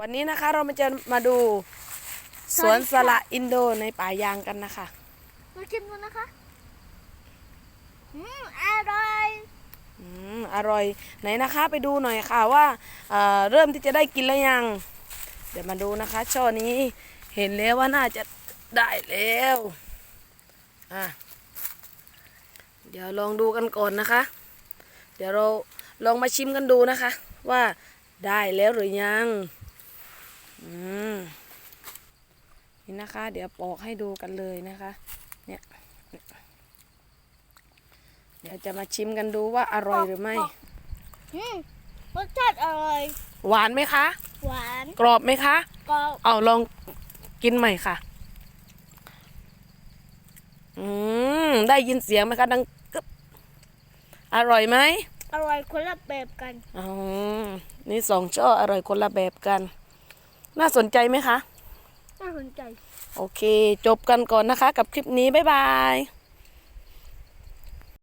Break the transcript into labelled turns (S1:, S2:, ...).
S1: วันนี้นะคะเรามาจะมาดูสวนสละอินโดในป่ายางกันนะคะ
S2: มาชิมดูนะคะ อืมอร่อย
S1: อืมอร่อยไหนนะคะไปดูหน่อยค่ะว่าเอ่อเริ่มที่จะได้กินแล้วยัง เดี๋ยวมาดูนะคะ ช่อนี้เห็นแล้วว่าน่าจะได้แล้วอะเดี๋ยวลองดูกันก่อนนะคะ เดี๋ยวเราลองมาชิมกันดูนะคะ ว่าได้แล้วหรือยัง อืมนี่นะคะ เดี๋ยวปอกให้ดูกันเลยนะคะ เนี่ย เดี๋ยวจะมาชิมกันดูว่าอร่อยหรือไม่
S2: อืมรสชาติอร่อย
S1: หวานไหมคะ
S2: หวาน
S1: กรอบไหมคะ
S2: กรอบ
S1: เอาลองกินใหม่ค่ะ อืม ได้ยินเสียงไหมคะ ดังกึบอร่อยไหม
S2: อร่อยคนละแบบกัน
S1: อ๋อนี่สองช่ออร่อยคนละแบบกัน น่าสนใจไหมคะ
S2: น่าสนใจ
S1: โอเค จบกันก่อนนะคะ กับคลิปนี้ บ๊ายบาย